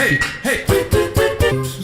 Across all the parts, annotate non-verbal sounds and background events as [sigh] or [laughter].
Hey, hey.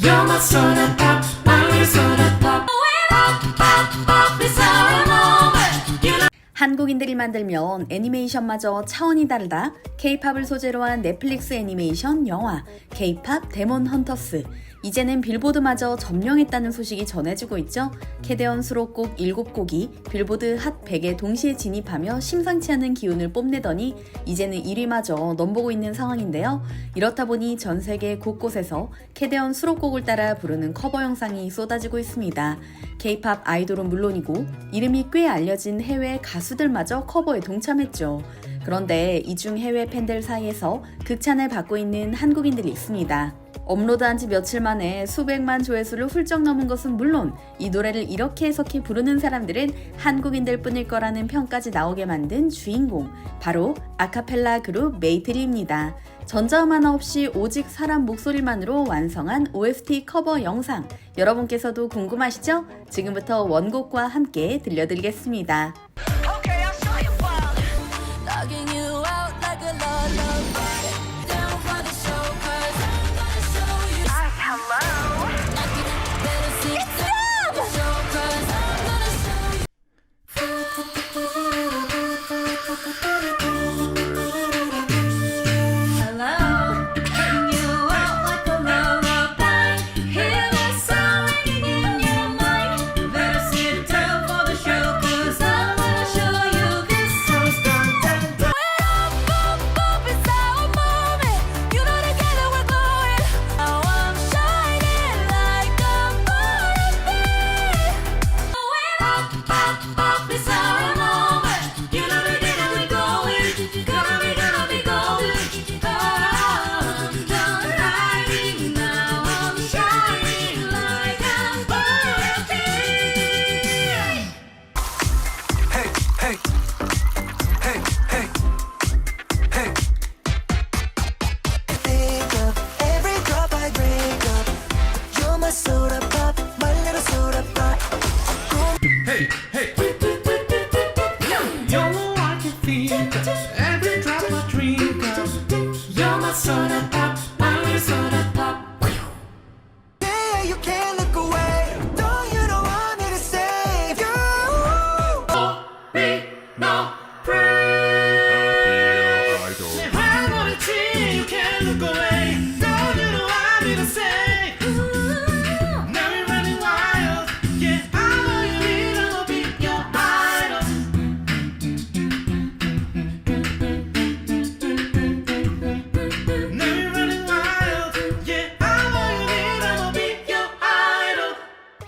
You're my soda pop, my soda pop. Pop, pop, pop, it's our moment. You know 한국인들이 만들면 애니메이션마저 차원이 다르다. K-팝을 소재로 한 넷플릭스 애니메이션 영화 K-팝 데몬 헌터스. 이제는 빌보드마저 점령했다는 소식이 전해지고 있죠. 캐대언 수록곡 7곡이 빌보드 핫 100에 동시에 진입하며 심상치 않은 기운을 뽐내더니 이제는 1위마저 넘보고 있는 상황인데요. 이렇다 보니 전 세계 곳곳에서 캐대언 수록곡을 따라 부르는 커버 영상이 쏟아지고 있습니다. K-팝 아이돌은 물론이고 이름이 꽤 알려진 해외 가수들마저 커버에 동참했죠. 그런데 이중 해외 팬들 사이에서 극찬을 받고 있는 한국인들이 있습니다. 업로드한 지 며칠 만에 수백만 조회수를 훌쩍 넘은 것은 물론 이 노래를 이렇게 해석해 부르는 사람들은 한국인들 뿐일 거라는 평까지 나오게 만든 주인공 바로 아카펠라 그룹 메이트리입니다. 전자음 하나 없이 오직 사람 목소리만으로 완성한 OST 커버 영상 여러분께서도 궁금하시죠? 지금부터 원곡과 함께 들려드리겠습니다.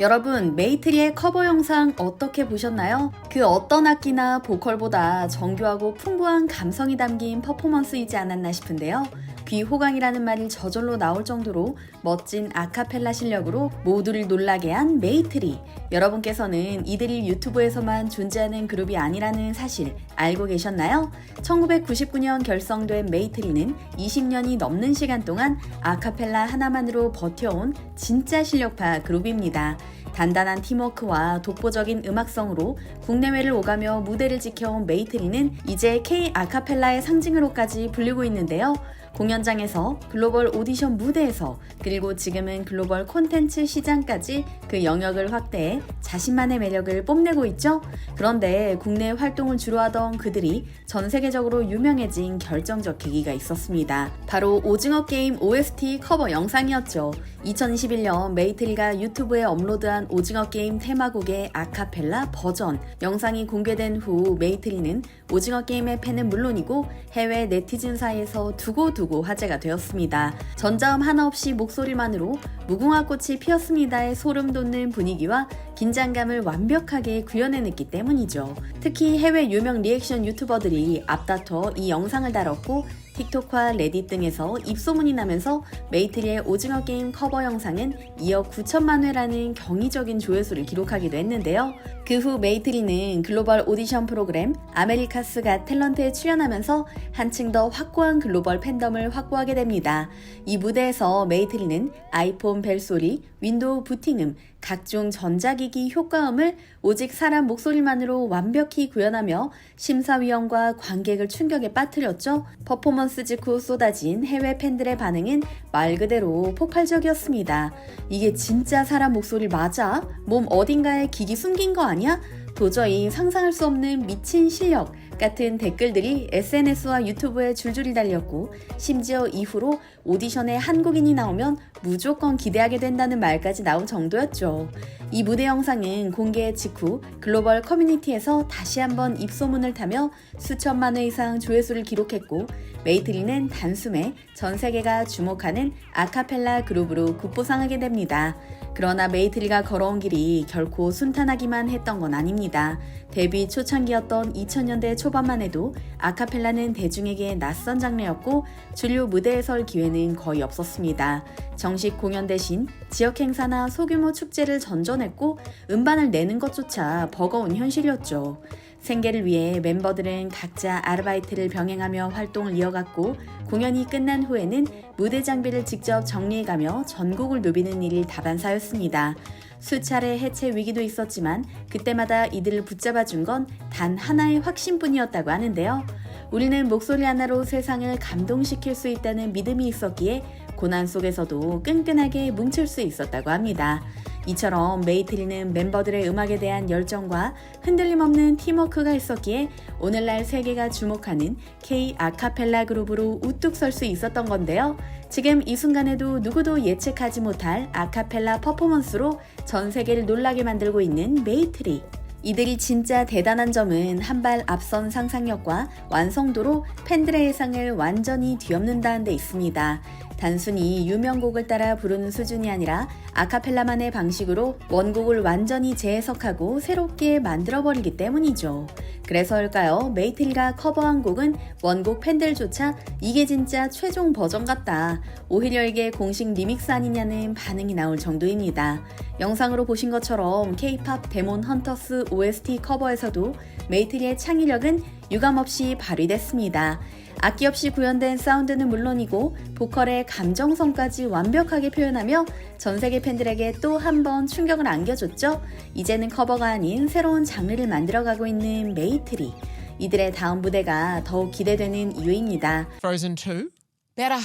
여러분, 메이트리의 커버 영상 어떻게 보셨나요? 그 어떤 악기나 보컬보다 정교하고 풍부한 감성이 담긴 퍼포먼스이지 않았나 싶은데요. 귀호강이라는 말이 저절로 나올 정도로 멋진 아카펠라 실력으로 모두를 놀라게 한 메이트리. 여러분께서는 이들이 유튜브에서만 존재하는 그룹이 아니라는 사실 알고 계셨나요? 1999년 결성된 메이트리는 20년이 넘는 시간 동안 아카펠라 하나만으로 버텨온 진짜 실력파 그룹입니다. 단단한 팀워크와 독보적인 음악성으로 국내외를 오가며 무대를 지켜온 메이트리는 이제 K 아카펠라의 상징으로까지 불리고 있는데요. 공연장에서 글로벌 오디션 무대에서 그리고 지금은 글로벌 콘텐츠 시장까지 그 영역을 확대해 자신만의 매력을 뽐내고 있죠. 그런데 국내 활동을 주로 하던 그들이 전 세계적으로 유명해진 결정적 계기가 있었습니다. 바로 오징어 게임 OST 커버 영상이었죠. 2021년 메이트리가 유튜브에 업로드한 오징어 게임 테마곡의 아카펠라 버전 영상이 공개된 후 메이트리는 오징어 게임의 팬은 물론이고 해외 네티즌 사이에서 두고 두고 화제가 되었습니다. 전자음 하나 없이 목소리만으로 무궁화 꽃이 피었습니다의 소름 돋는 분위기와 긴장감을 완벽하게 구현해냈기 때문이죠. 특히 해외 유명 리액션 유튜버들이 앞다퉈 이 영상을 다뤘고 틱톡과 레딧 등에서 입소문이 나면서 메이트리의 오징어 게임 커버 영상은 2억 9천만 회라는 경이적인 조회수를 기록하기도 했는데요. 그 후 메이트리는 글로벌 오디션 프로그램 아메리카스 가 탤런트에 출연하면서 한층 더 확고한 글로벌 팬덤을 확보하게 됩니다. 이 무대에서 메이트리는 아이폰 벨소리, 윈도우 부팅음, 각종 전자기기 효과음을 오직 사람 목소리만으로 완벽히 구현하며 심사위원과 관객을 충격에 빠뜨렸죠. 퍼포먼스 직후 쏟아진 해외 팬들의 반응은 말 그대로 폭발적이었습니다. 이게 진짜 사람 목소리 맞아? 몸 어딘가에 기기 숨긴 거 아니야? 도저히 상상할 수 없는 미친 실력 같은 댓글들이 SNS와 유튜브에 줄줄이 달렸고 심지어 이후로 오디션에 한국인이 나오면 무조건 기대하게 된다는 말까지 나온 정도였죠. 이 무대 영상은 공개 직후 글로벌 커뮤니티에서 다시 한번 입소문을 타며 수천만 회 이상 조회수를 기록했고 메이트리는 단숨에 전 세계가 주목하는 아카펠라 그룹으로 급부상하게 됩니다. 그러나 메이트리가 걸어온 길이 결코 순탄하기만 했던 건 아닙니다. 데뷔 초창기였던 2000년대 초반만 해도 아카펠라는 대중에게 낯선 장르였고 주류 무대에 설 기회는 거의 없었습니다. 정식 공연 대신 지역 행사나 소규모 축제를 전전했고 음반을 내는 것조차 버거운 현실이었죠. 생계를 위해 멤버들은 각자 아르바이트를 병행하며 활동을 이어갔고 공연이 끝난 후에는 무대 장비를 직접 정리해가며 전국을 누비는 일이 다반사였습니다. 수차례 해체 위기도 있었지만 그때마다 이들을 붙잡아준 건 단 하나의 확신뿐이었다고 하는데요. 우리는 목소리 하나로 세상을 감동시킬 수 있다는 믿음이 있었기에 고난 속에서도 끈끈하게 뭉칠 수 있었다고 합니다. 이처럼 메이트리는 멤버들의 음악에 대한 열정과 흔들림 없는 팀워크가 있었기에 오늘날 세계가 주목하는 K 아카펠라 그룹으로 우뚝 설 수 있었던 건데요. 지금 이 순간에도 누구도 예측하지 못할 아카펠라 퍼포먼스로 전 세계를 놀라게 만들고 있는 메이트리. 이들이 진짜 대단한 점은 한 발 앞선 상상력과 완성도로 팬들의 예상을 완전히 뒤엎는다는 데 있습니다. 단순히 유명곡을 따라 부르는 수준이 아니라 아카펠라만의 방식으로 원곡을 완전히 재해석하고 새롭게 만들어버리기 때문이죠. 그래서일까요? 메이트리가 커버한 곡은 원곡 팬들조차 이게 진짜 최종 버전 같다. 오히려 이게 공식 리믹스 아니냐는 반응이 나올 정도입니다. 영상으로 보신 것처럼 K-팝 데몬 헌터스 OST 커버에서도 메이트리의 창의력은 유감없이 발휘됐습니다. 악기 없이 구현된 사운드는 물론이고 보컬의 감정성까지 완벽하게 표현하며 전 세계 팬들에게 또 한 번 충격을 안겨줬죠. 이제는 커버가 아닌 새로운 장르를 만들어가고 있는 메이트리. 이들의 다음 무대가 더욱 기대되는 이유입니다. Frozen 2? Better.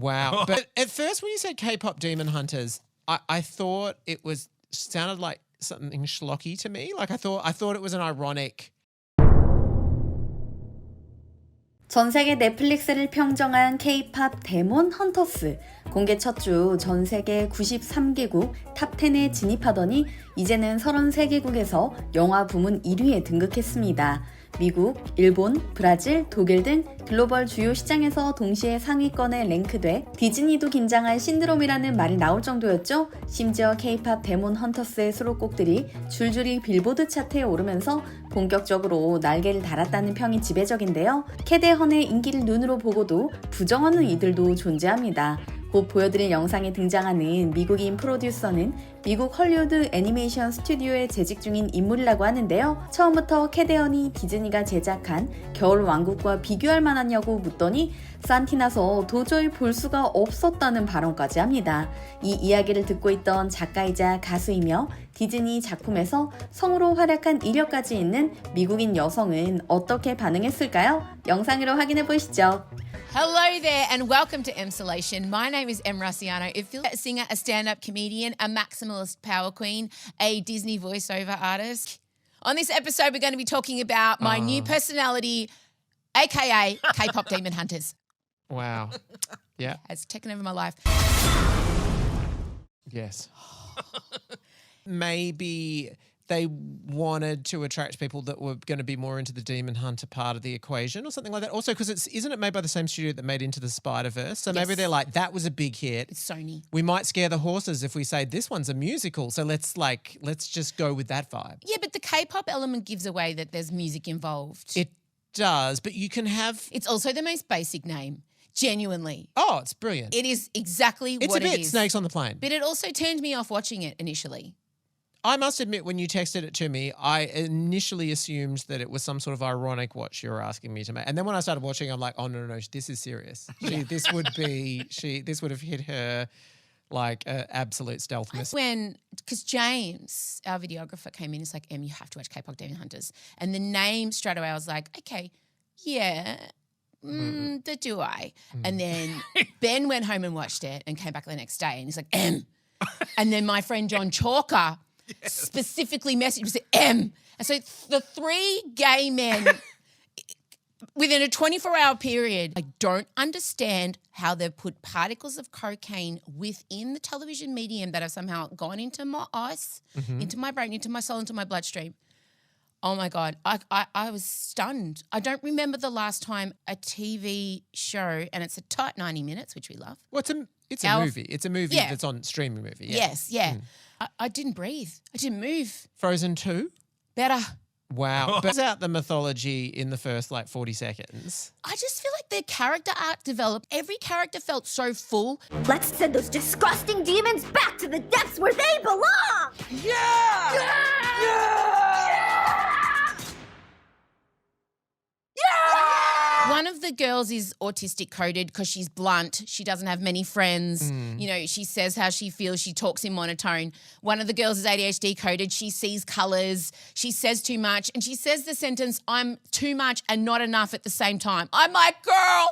Wow. but at first, when you said K pop Demon Hunters, I, I thought it was sounded like something schlocky to me. Like I thought I thought it was an ironic. 전 세계 넷플릭스를 평정한 K-팝 데몬 헌터스 공개 첫 주 전 세계 93개국 탑 10에 진입하더니 이제는 33개국에서 영화 부문 1위에 등극했습니다. 미국, 일본, 브라질, 독일 등 글로벌 주요 시장에서 동시에 상위권에 랭크돼 디즈니도 긴장한 신드롬이라는 말이 나올 정도였죠. 심지어 K-팝 데몬 헌터스의 수록곡들이 줄줄이 빌보드 차트에 오르면서 본격적으로 날개를 달았다는 평이 지배적인데요. 캐데헌의 인기를 눈으로 보고도 부정하는 이들도 존재합니다. 곧 보여드릴 영상에 등장하는 미국인 프로듀서는 미국 헐리우드 애니메이션 스튜디오에 재직 중인 인물이라고 하는데요. 처음부터 캐데언이 디즈니가 제작한 겨울 왕국과 비교할 만하냐고 묻더니 산티나서 도저히 볼 수가 없었다는 발언까지 합니다. 이 이야기를 듣고 있던 작가이자 가수이며 디즈니 작품에서 성우로 활약한 이력까지 있는 미국인 여성은 어떻게 반응했을까요? 영상으로 확인해 보시죠. Hello there, and welcome to Emsolation. My name is Em Rossiano, a singer, a stand up comedian, a maximalist power queen, a Disney voiceover artist. On this episode, we're going to be talking about my new oh. personality, aka K pop Demon Hunters. [laughs] Wow. yeah. Has taken over my life. Yes. Maybe they wanted to attract people that were going to be more into the demon hunter part of the equation or something like that. Also, because it's isn't it made by the same studio that made Into the Spider Verse? So maybe they're like, that was a big hit. It's Sony. We might scare the horses if we say this one's a musical. So let's like let's just go with that vibe. Yeah, but the K pop element gives away that there's music involved. It does, but you can have it's also the most basic name, genuinely. oh, it's brilliant. It is exactly what it's a bit it is. snakes on the plane. But it also turned me off watching it initially. I must admit, when you texted it to me, I initially assumed that it was some sort of ironic what you were asking me to make, and then when I started watching, I'm like, oh no, no, no, this is serious. [laughs] She, this would be [laughs] she, this would have hit her like an absolute stealth miss. when because James, our videographer, came in, he's like, Em, you have to watch K-pop Demon Hunters, and the name straight away, I was like, okay, yeah, mm, "The do I?" And then [laughs] Ben went home and watched it and came back the next day and he's like, "M." and then my friend John Chalker specifically messaged me said, "M." And so the three gay men [laughs] within a 24 hour period, I don't understand how they've put particles of cocaine within the television medium that have somehow gone into my eyes, mm-hmm. into my brain, into my soul, into my bloodstream. Oh my God, I, I, I was stunned. I don't remember the last time a TV show, and it's a tight 90 minutes, which we love. Well, it's a it's a Our- movie. It's a movie Yeah. that's on streaming movie. Yeah. Yes, yeah. Mm. I, I didn't breathe. I didn't move. Frozen two. Better. Wow. [laughs] But out the mythology in the first like forty seconds. I just feel like their character arc developed. Every character felt so full. Let's send those disgusting demons back to the depths where they belong! One of the girls is autistic coded because she's blunt. She doesn't have many friends. Mm. You know, she says how she feels. She talks in monotone. One of the girls is ADHD coded. She sees colors. She says too much. And she says the sentence, I'm too much and not enough at the same time. I'm like, girl.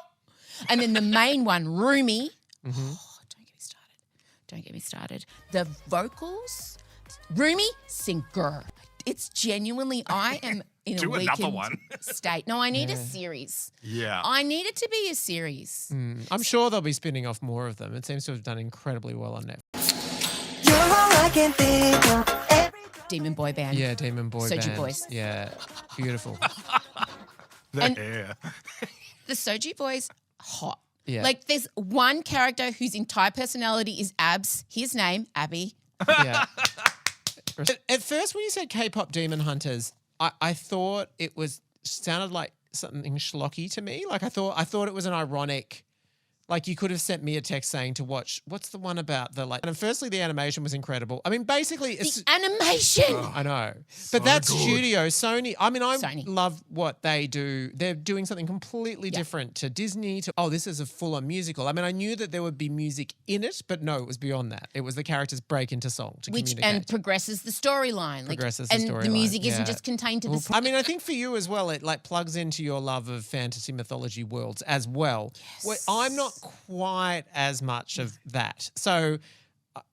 And then the main one, Rumi. Mm-hmm. Oh, don't get me started. Don't get me started. The vocals, Rumi, singer. It's genuinely, I am in Do a another weakened one. [laughs] state. No, I need a series. Yeah. I need it to be a series. Hmm. I'm sure they'll be spinning off more of them. It seems to have done incredibly well on Netflix. You're all I can think of. Every Demon boy band. Yeah, Demon Boy Soju Band. Boys. Yeah, beautiful. [laughs] And- yeah. [laughs] The Soju boys, hot. Yeah. Like there's one character whose entire personality is abs. His name, Abby. yeah. At, at first, when you said K-pop Demon Hunters, I, I thought it was sounded like something schlocky to me. Like I thought I thought it was an ironic. Like you could have sent me a text saying to watch. What's the one about the like? And firstly, the animation was incredible. I mean, basically, it's. The animation. Oh, I know, but that good. studio, Sony. I mean, I Sony. love what they do. They're doing something completely Yeah. different to Disney. To oh, this is a full-on musical. I mean, I knew that there would be music in it, but no, it was beyond that. It was the characters break into song to Which communicate. and progresses the storyline. Like, Progresses the and the storyline, music isn't yeah. just contained to the. Well, song. I mean, I think for you as well, it like plugs into your love of fantasy mythology worlds as well. Well, I'm not quite as much of that. So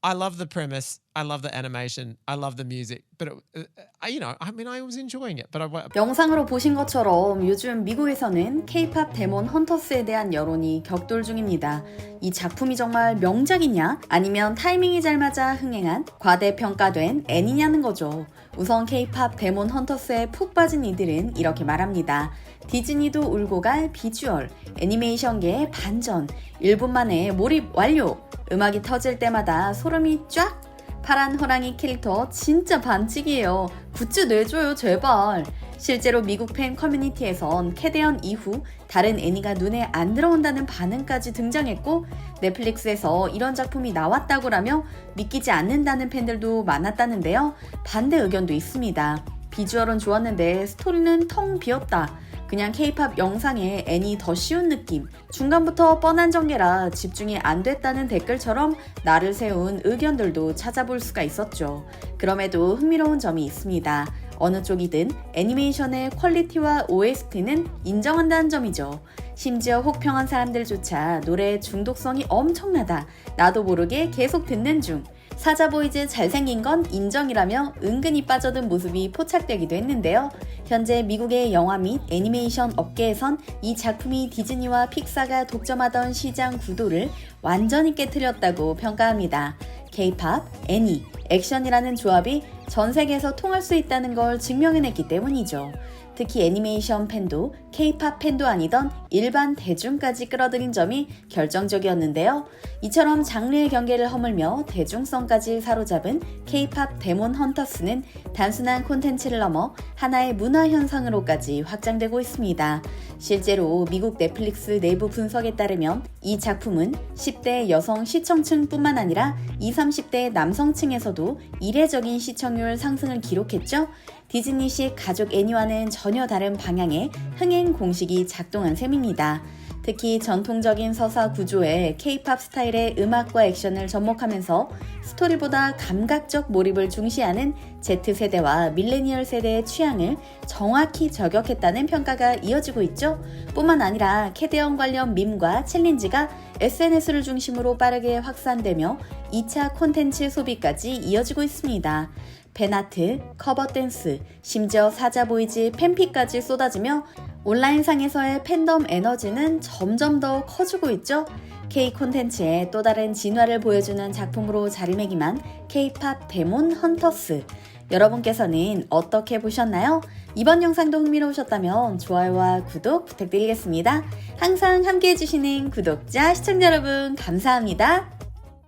I- love the premise. I love the animation. I love the music. But, it, uh, I, you know, I mean, I was enjoying it. But I, 영상으로 보신 것처럼 요즘 미국에서는 K-팝 데몬 헌터스에 대한 여론이 격돌 중입니다. 이 작품이 정말 명작이냐 아니면 타이밍이 잘 맞아 흥행한 과대평가된 애니냐는 거죠. 우선 K-팝 데몬 헌터스에 푹 빠진 이들은 이렇게 말합니다. 디즈니도 울고 갈 비주얼, 애니메이션계의 반전, 1분 만에 몰입 완료, 음악이 터질 때마다 소름이 쫙 파란 호랑이 캐릭터 진짜 반칙이에요. 굿즈 내줘요, 제발. 실제로 미국 팬 커뮤니티에선 캐대언 이후 다른 애니가 눈에 안 들어온다는 반응까지 등장했고 넷플릭스에서 이런 작품이 나왔다고라며 믿기지 않는다는 팬들도 많았다는데요. 반대 의견도 있습니다. 비주얼은 좋았는데 스토리는 텅 비었다. 그냥 케이팝 영상에 애니 더 쉬운 느낌. 중간부터 뻔한 전개라 집중이 안 됐다는 댓글처럼 나를 세운 의견들도 찾아볼 수가 있었죠. 그럼에도 흥미로운 점이 있습니다. 어느 쪽이든 애니메이션의 퀄리티와 OST는 인정한다는 점이죠. 심지어 혹평한 사람들조차 노래의 중독성이 엄청나다. 나도 모르게 계속 듣는 중. 사자보이즈 잘생긴 건 인정이라며 은근히 빠져든 모습이 포착되기도 했는데요. 현재 미국의 영화 및 애니메이션 업계에선 이 작품이 디즈니와 픽사가 독점하던 시장 구도를 완전히 깨뜨렸다고 평가합니다. K-팝, 애니, 액션이라는 조합이 전 세계에서 통할 수 있다는 걸 증명해냈기 때문이죠. 특히 애니메이션 팬도 K-팝 팬도 아니던 일반 대중까지 끌어들인 점이 결정적이었는데요. 이처럼 장르의 경계를 허물며 대중성까지 사로잡은 K-팝 데몬 헌터스는 단순한 콘텐츠를 넘어 하나의 문화 현상으로까지 확장되고 있습니다. 실제로 미국 넷플릭스 내부 분석에 따르면 이 작품은 10대 여성 시청층뿐만 아니라 20, 30대 남성층에서도 이례적인 시청률 상승을 기록했죠. 디즈니식 가족 애니와는 전혀 다른 방향의 흥행 공식이 작동한 셈입니다. 특히 전통적인 서사 구조의 K-팝 스타일의 음악과 액션을 접목하면서 스토리보다 감각적 몰입을 중시하는 Z세대와 밀레니얼 세대의 취향을 정확히 저격했다는 평가가 이어지고 있죠. 뿐만 아니라 캐대언 관련 밈과 챌린지가 SNS를 중심으로 빠르게 확산되며 2차 콘텐츠 소비까지 이어지고 있습니다. 팬아트, 커버 댄스, 심지어 사자보이지 팬피까지 쏟아지며 온라인상에서의 팬덤 에너지는 점점 더 커지고 있죠. K 콘텐츠의 또 다른 진화를 보여주는 작품으로 자리매김한 K-팝 데몬 헌터스. 여러분께서는 어떻게 보셨나요? 이번 영상도 흥미로우셨다면 좋아요와 구독 부탁드리겠습니다. 항상 함께 해주시는 구독자, 시청자 여러분, 감사합니다.